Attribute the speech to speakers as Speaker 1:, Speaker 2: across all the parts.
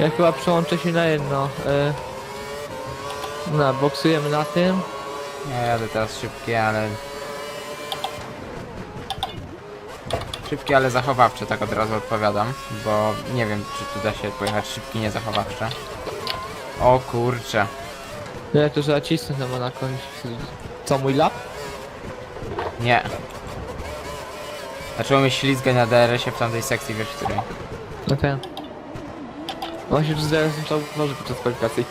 Speaker 1: Ja chyba przełączę się na jedno. E... No, boksujemy na tym.
Speaker 2: Ja jadę teraz szybkie, ale... Szybkie, ale zachowawcze, tak od razu odpowiadam, bo nie wiem, czy tu da się pojechać szybki, nie zachowawcze. O kurcze.
Speaker 1: No ja to zacisnę na Monako. Co, mój lap?
Speaker 2: Nie. Zaczęło mnie ślizgać na DRS-ie w tamtej sekcji, wiesz, której.
Speaker 1: No ten. On się zaraz może podczas kwalifikacji.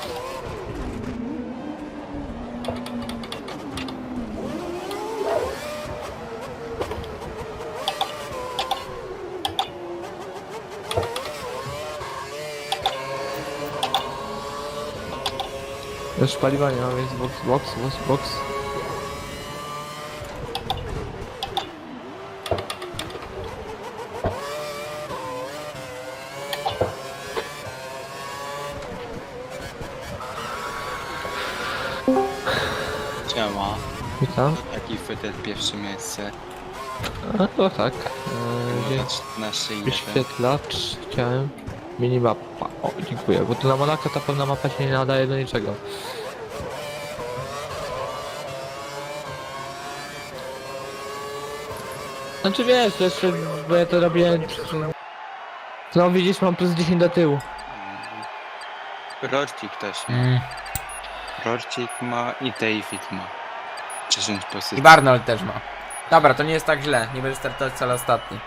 Speaker 1: Już paliwa nie mam, więc box, box, box, box.
Speaker 3: Działa.
Speaker 1: Witam.
Speaker 3: Taki fetel pierwsze miejsce.
Speaker 1: A, to tak. Eee, więc
Speaker 3: 14 i 1.
Speaker 1: wyświetlacz chciałem. Minimapa. O, dziękuję, bo tu na Monako ta pewna mapa się nie nadaje do niczego. Znaczy wiesz, to jeszcze, bo ja to robię... No widzisz, mam plus 10 do tyłu.
Speaker 3: Rorcik też ma.
Speaker 2: Mm.
Speaker 3: Rorcik ma i David ma. 10
Speaker 2: I
Speaker 3: pozycji.
Speaker 2: Barnold też ma. Dobra, to nie jest tak źle, nie będę startować wcale ostatni.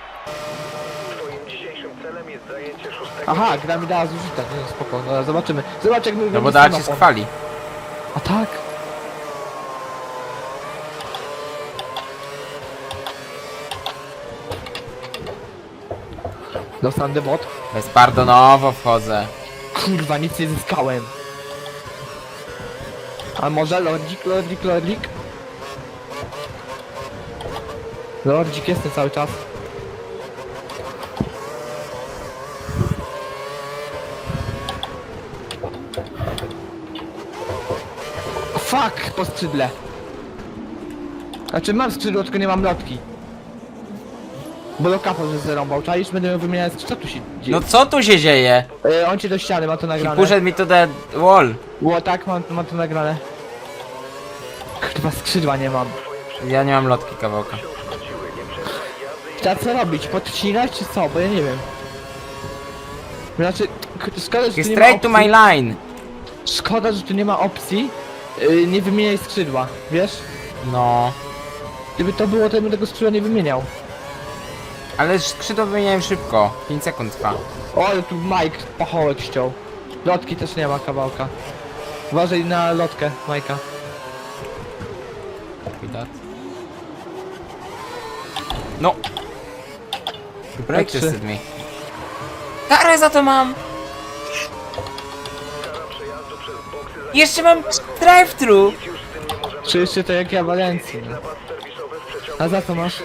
Speaker 1: Aha, gra mi dała zużyta, no spoko, no zobaczymy. Zobacz jak my
Speaker 2: No bo dała ci z chwali.
Speaker 1: A tak? Dostanę bot.
Speaker 2: Bezpardonowo wchodzę.
Speaker 1: Kurwa, nic nie zyskałem. A może lordzik, lordzik, lordzik? Lordzik jestem cały czas. Fuck, po skrzydle. Znaczy mam skrzydło, tylko nie mam lotki. Bo lokapo, że zerąbał, czaisz? Będę ją wymieniać, co tu się dzieje?
Speaker 2: No co tu się dzieje?
Speaker 1: E, on cię do ściany, ma to nagrane.
Speaker 2: puszedł mi to the wall.
Speaker 1: Ło, tak, mam, mam to nagrane. Chyba skrzydła nie mam.
Speaker 2: Ja nie mam lotki kawałka.
Speaker 1: Trzeba co robić? Podcinać czy co? Bo ja nie wiem. Znaczy, k- szkoda, że tu nie ma
Speaker 2: straight to
Speaker 1: opcji.
Speaker 2: my line.
Speaker 1: Szkoda, że tu nie ma opcji. Yy, nie wymieniaj skrzydła, wiesz?
Speaker 2: No.
Speaker 1: Gdyby to było, to bym tego skrzydła nie wymieniał.
Speaker 2: Ale skrzydło wymieniałem szybko. 5 sekund trwa.
Speaker 1: O, ale tu Mike pachołek ściął. Lotki też nie ma kawałka. Uważaj na lotkę, Majka.
Speaker 2: Widać. No. You break
Speaker 1: Patrzy.
Speaker 2: tested me. Karę za to mam! Jeszcze mam drive-thru!
Speaker 1: Czy jeszcze to jak ja Walencji, no. A za co masz?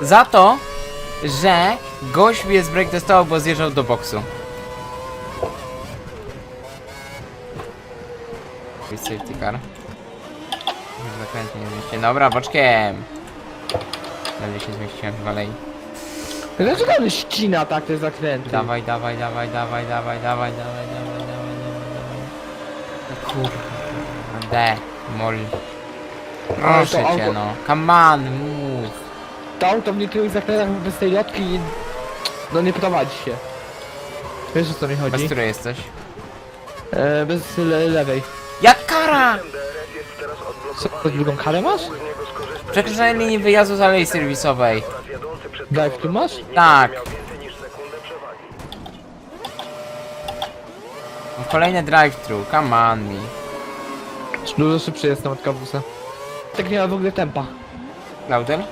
Speaker 2: Za to, że gość mnie zbreak testował, bo zjeżdżał do boksu. Safety car. Już zakrętnie nie zmieściłem. Dobra, boczkiem! Ledwie się zmieściłem w alei.
Speaker 1: Dlaczego on ścina tak te zakręty?
Speaker 2: Dawaj, dawaj, dawaj, dawaj, dawaj, dawaj, dawaj, dawaj, dawaj, dawaj, dawaj. No Kurde. Mol. Proszę
Speaker 1: to
Speaker 2: cię
Speaker 1: auto-
Speaker 2: no. Come on, move.
Speaker 1: To auto w niektórych zakrętach bez tej lotki no nie prowadzi się. Wiesz o co mi
Speaker 2: Bez
Speaker 1: chodzi?
Speaker 2: której jesteś?
Speaker 1: E, bez le lewej.
Speaker 2: Jak kara!
Speaker 1: Co, to drugą karę masz?
Speaker 2: Przekroczenie linii wyjazdu z alei serwisowej.
Speaker 1: Drive tu masz?
Speaker 2: Tak. Kolejne drive-thru, come on me.
Speaker 1: Dużo szybszy jestem od kawusa. Tak nie ma w ogóle tempa.
Speaker 2: Laudel?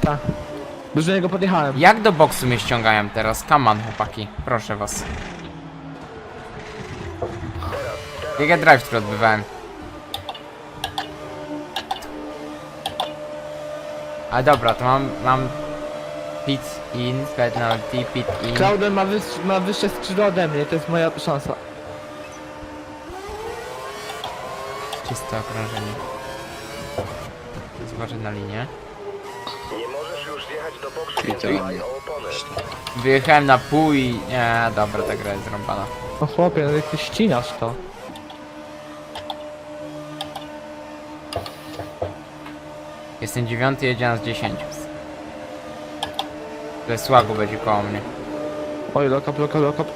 Speaker 1: Tak. Już do niego podjechałem.
Speaker 2: Jak do boksu mnie ściągają teraz? Come on, chłopaki. Proszę was. Jak ja drive-thru odbywałem. A dobra, to mam, mam pit in, penalty, pit in.
Speaker 1: Clouden ma, wys ma wyższe skrzydło ode mnie, to jest moja szansa.
Speaker 2: Czyste okrążenie. Zważę na linię.
Speaker 4: Nie możesz już
Speaker 3: Idealnie.
Speaker 2: Wyjechałem na pół i... Nie, dobra, ta gra jest zrąbana.
Speaker 1: No chłopie, no jak ty ścinasz to.
Speaker 2: Jestem dziewiąty, jedzie nas dziesięciu. To jest słagu będzie koło mnie.
Speaker 1: Oj, lokap, lokap, lokap.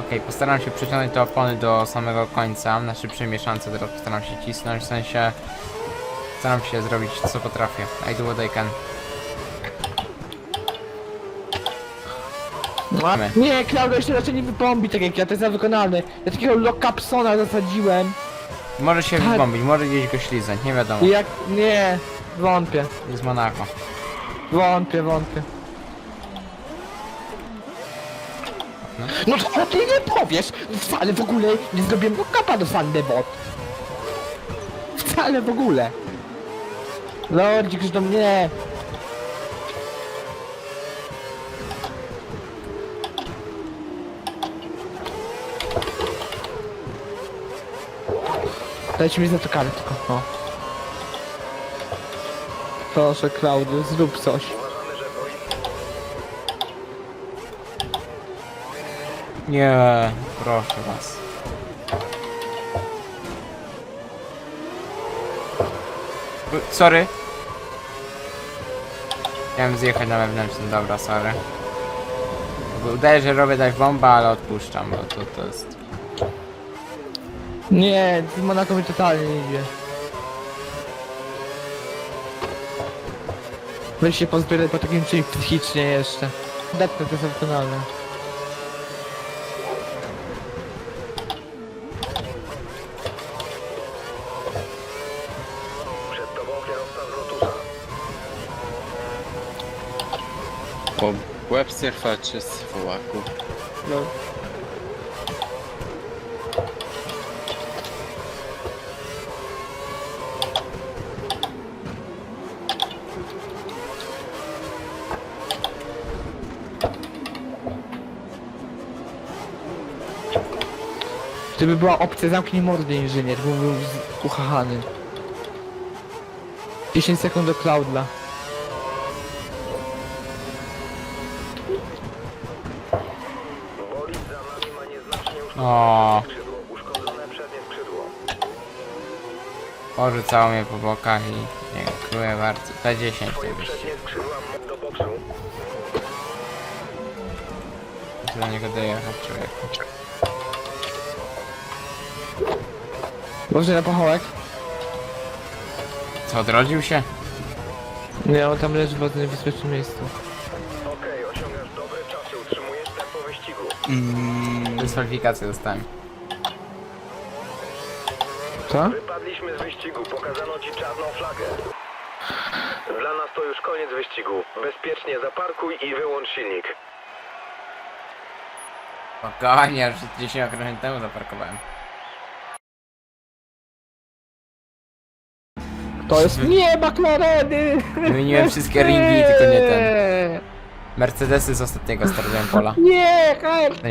Speaker 2: Okej, postaram się przyciągnąć te opony do samego końca. Na szybszej mieszance teraz postaram się cisnąć, w sensie... Staram się zrobić co potrafię. I do what I can. My.
Speaker 1: Nie, Klaudio się raczej nie wypombi tak jak ja, to jest niewykonalne. Ja takiego lokapsona zasadziłem.
Speaker 2: Może się
Speaker 1: Tak.
Speaker 2: wybombić, może gdzieś go śliznąć, nie wiadomo.
Speaker 1: I jak... nie, wątpię.
Speaker 2: Z Monako.
Speaker 1: Wątpię, wątpię. No to ty nie powiesz! Wcale w ogóle nie zrobiłem lokapa do Sandebot. Wcale w ogóle. Lordzik, że do mnie. Dajcie mi za to tylko, no. Proszę, Klaudius, zrób coś.
Speaker 2: Nie, proszę was. U, Sorry. Chciałem zjechać na wewnętrzny, dobra, sorry. Udaję, że robię dać bomba, ale odpuszczam, bo to, to jest...
Speaker 1: Nie, z Monako mi totalnie nie idzie. Weź się pozbierać po takim czymś psychicznie jeszcze. Depnę to jest opcjonalne.
Speaker 3: Bo Webster walczy z Wołaku.
Speaker 1: No. Gdyby była opcja zamknij mordę inżynier, byłbym uchachany. 10 sekund do Cloudla.
Speaker 2: O. Porzucało mnie po bokach i dziękuję bardzo. P10 to już. Muszę do niego.
Speaker 1: Może na pachołek?
Speaker 2: Co, odrodził się?
Speaker 1: Nie, on tam leży w bardzo niebezpiecznym miejscu.
Speaker 4: Okej, osiągasz dobre czasy, utrzymujesz tempo wyścigu.
Speaker 3: Mm,
Speaker 2: Dyskwalifikację dostałem.
Speaker 1: Co?
Speaker 4: Wypadliśmy z wyścigu, pokazano ci czarną flagę. Dla nas to już koniec wyścigu. Bezpiecznie zaparkuj i wyłącz silnik.
Speaker 2: Spokojnie, już 10 okrążeń temu zaparkowałem.
Speaker 1: To jest... Nie, McLareny!
Speaker 2: Wymieniłem wszystkie ringi, tylko nie ten. Mercedesy z ostatniego startują pola.
Speaker 1: Nie, KRT!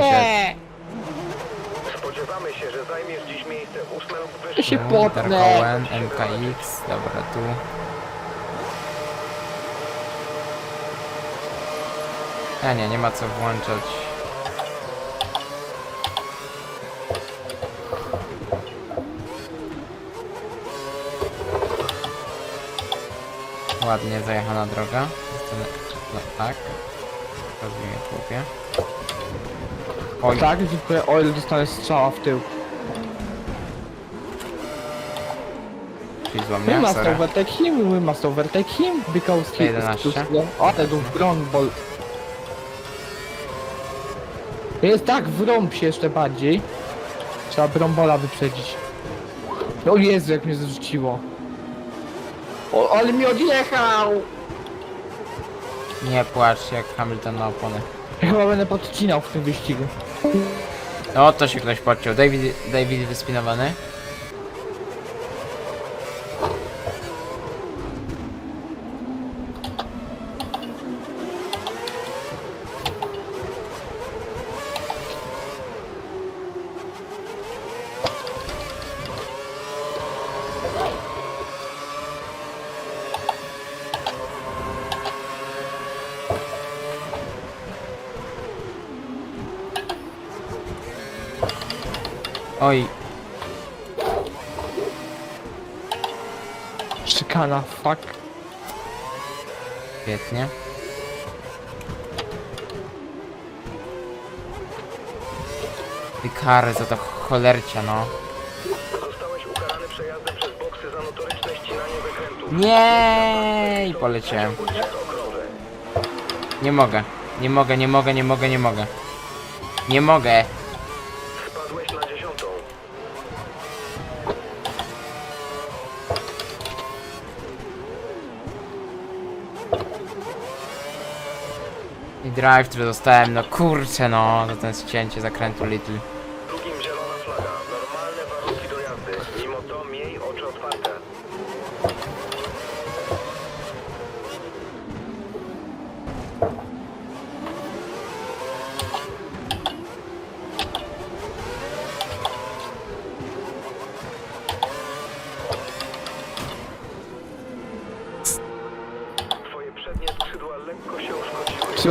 Speaker 4: Spodziewamy się, że zajmiesz dziś miejsce ósme lub
Speaker 1: Ja
Speaker 4: wyższe.
Speaker 1: się potnę.
Speaker 2: MKX, dobra tu. A nie, nie ma co włączać. Ładnie zajechana droga. No tak. Rozumiem chłopie. Oj,
Speaker 1: Tak, dziękuję. O ile dostanę strzała w tył.
Speaker 2: czyli zła
Speaker 1: We
Speaker 2: mnie,
Speaker 1: must
Speaker 2: sorry.
Speaker 1: overtake him, we must overtake him, because he is
Speaker 2: 11.
Speaker 1: too slow. O, ten był ball. Jest tak, wrąb się jeszcze bardziej. Trzeba brąbola wyprzedzić. O Jezu, jak mnie zrzuciło. O, ale mi odjechał!
Speaker 2: Nie płacz jak Hamilton na opony.
Speaker 1: Chyba będę podcinał w tym wyścigu.
Speaker 2: No to się ktoś podciął. David, David wyspinowany. Oj,
Speaker 1: Szykana, fuck.
Speaker 2: świetnie. Ty kary za to cholercia, no. Nie i poleciałem. Nie mogę. Nie mogę, nie mogę, nie mogę, nie mogę. Nie mogę. Drive, który dostałem, no kurczę, no, za ten ścięcie zakrętu Little.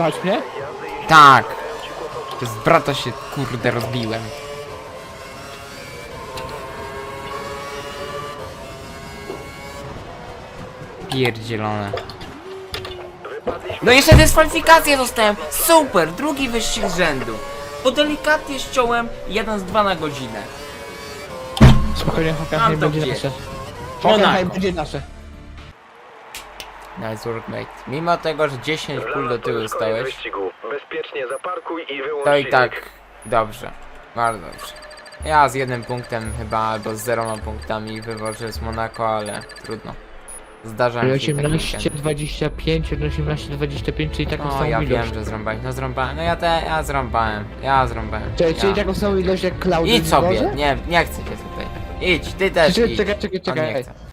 Speaker 1: Słychać mnie?
Speaker 2: Tak! Z brata się, kurde, rozbiłem. Pierdzielone. No jeszcze dyskwalifikację dostałem! Super! Drugi wyścig z rzędu. Bo delikatnie ściąłem jeden z dwa na godzinę.
Speaker 1: Spokojnie,
Speaker 2: Mam
Speaker 1: Hockenheim
Speaker 2: to
Speaker 1: będzie
Speaker 2: gdzieś.
Speaker 1: nasze.
Speaker 2: Monaco.
Speaker 1: Hockenheim będzie nasze.
Speaker 2: Nice work, mate. Mimo tego, że 10
Speaker 4: Dla
Speaker 2: pól do tyłu stałeś,
Speaker 4: wyścigu. Bezpiecznie zaparkuj i wyłącz
Speaker 2: to i
Speaker 4: silnik.
Speaker 2: tak dobrze. Bardzo dobrze. Ja z jednym punktem chyba, albo z zeroma punktami wywożę z Monako, ale trudno. Zdarza mi się taki
Speaker 1: 18,
Speaker 2: weekend.
Speaker 1: 25, 18, 25, czyli taką
Speaker 2: No
Speaker 1: samą
Speaker 2: ja
Speaker 1: ilość.
Speaker 2: wiem, że zrąbałem. No zrąbałem. No ja te, ja zrąbałem. Ja zrąbałem.
Speaker 1: Czyli, czyli
Speaker 2: ja.
Speaker 1: taką samą ilość jak Klaudia
Speaker 2: Idź sobie, nie, nie chcę cię tutaj. Idź, ty też
Speaker 1: Czekaj,
Speaker 2: idź.
Speaker 1: czekaj, czekaj,
Speaker 2: On nie
Speaker 1: czekaj.
Speaker 2: chce.